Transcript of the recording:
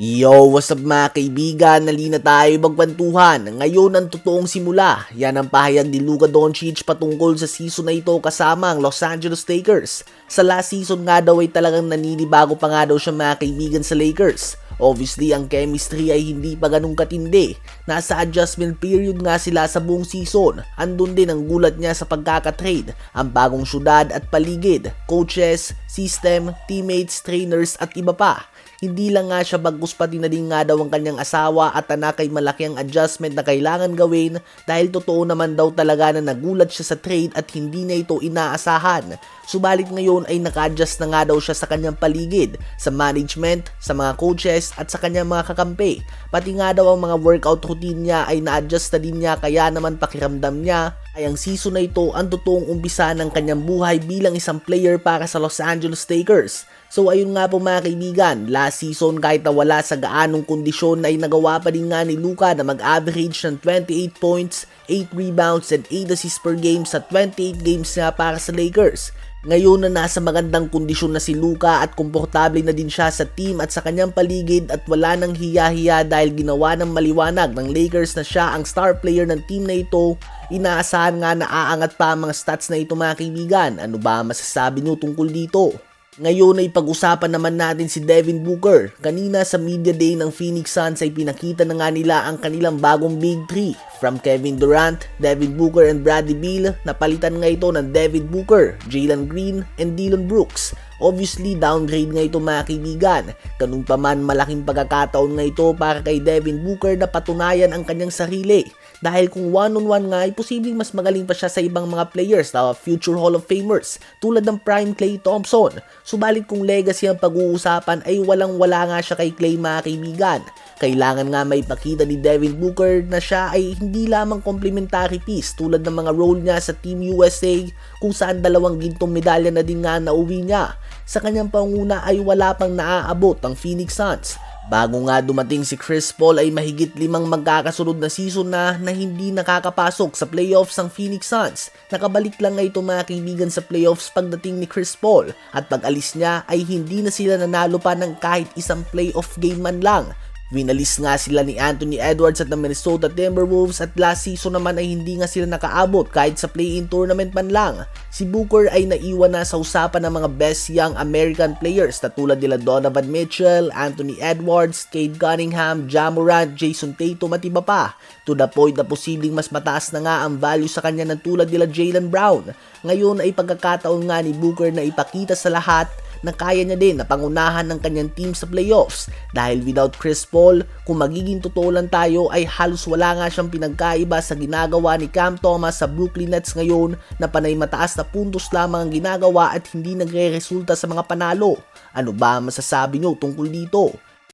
Yo, what's up mga kaibigan? Nalina tayo magkwentuhan. Ngayon ang totoong simula. Yan ang pahayag ni Luka Doncic patungkol sa season na ito kasama ang Los Angeles Lakers. Sa last season nga daw ay talagang naninibago pa nga daw siya mga kaibigan sa Lakers. Obviously, ang chemistry ay hindi pa ganun katindi. Nasa adjustment period nga sila sa buong season. Andun din ang gulat niya sa pagkakatrade, ang bagong syudad at paligid, coaches, system, teammates, trainers at iba pa. Hindi lang nga siya bagus pati na din nga daw ang kanyang asawa at anak ay malaki ang adjustment na kailangan gawin dahil totoo naman daw talaga na nagulat siya sa trade at hindi na ito inaasahan. Subalit ngayon ay naka-adjust na nga daw siya sa kanyang paligid, sa management, sa mga coaches at sa kanyang mga kakampi. Pati nga daw ang mga workout routine niya ay na-adjust na din niya kaya naman pakiramdam niya ay ang season na ito ang totoong umpisa ng kanyang buhay bilang isang player para sa Los Angeles Lakers. So ayun nga po mga kaibigan, last season kahit na wala sa gaanong kondisyon ay nagawa pa din nga ni Luka na mag-average ng 28 points, 8 rebounds and 8 assists per game sa 28 games nga para sa Lakers. Ngayon na nasa magandang kondisyon na si Luka at komportable na din siya sa team at sa kanyang paligid at wala nang hiya-hiya dahil ginawa ng maliwanag ng Lakers na siya ang star player ng team na ito, inaasahan nga na aangat pa ang mga stats na ito mga kaibigan. Ano ba masasabi niyo tungkol dito? Ngayon ay pag-usapan naman natin si Devin Booker. Kanina sa media day ng Phoenix Suns ay pinakita na nga nila ang kanilang bagong Big 3. From Kevin Durant, Devin Booker and Bradley Beal, napalitan nga ito ng Devin Booker, Jalen Green, and Dylan Brooks. Obviously, downgrade nga ito mga kaibigan. Ganun pa man, malaking pagkakataon nga ito para kay Devin Booker na patunayan ang kanyang sarili. Dahil kung one-on-one nga ay posibleng mas magaling pa siya sa ibang mga players na future Hall of Famers tulad ng prime Clay Thompson. Subalit kung legacy ang pag-uusapan ay walang-wala nga siya kay Clay mga kaibigan. Kailangan nga may pakita ni Devin Booker na siya ay hindi lamang complementary piece tulad ng mga role niya sa Team USA kung saan dalawang gintong medalya na din nga nauwi niya. Sa kanyang panguna ay wala pang naaabot ang Phoenix Suns. Bago nga dumating si Chris Paul ay mahigit limang magkakasunod na season na na hindi nakakapasok sa playoffs ang Phoenix Suns. Nakabalik lang nga ito mga kaibigan sa playoffs pagdating ni Chris Paul at pag alis niya ay hindi na sila nanalo pa ng kahit isang playoff game man lang. Winalis nga sila ni Anthony Edwards at ng Minnesota Timberwolves at last season naman ay hindi nga sila nakaabot kahit sa play-in tournament man lang. Si Booker ay naiwan na sa usapan ng mga best young American players na tulad nila Donovan Mitchell, Anthony Edwards, Cade Cunningham, Jamorant, Jason Tatum at iba pa. To the point na posibleng mas mataas na nga ang value sa kanya ng tulad nila Jalen Brown. Ngayon ay pagkakataon nga ni Booker na ipakita sa lahat na kaya niya din na pangunahan ng kanyang team sa playoffs dahil without Chris Paul, kung magiging totoo lang tayo ay halos wala nga siyang pinagkaiba sa ginagawa ni Cam Thomas sa Brooklyn Nets ngayon na panay mataas na puntos lamang ang ginagawa at hindi nagre-resulta sa mga panalo. Ano ba masasabi nyo tungkol dito?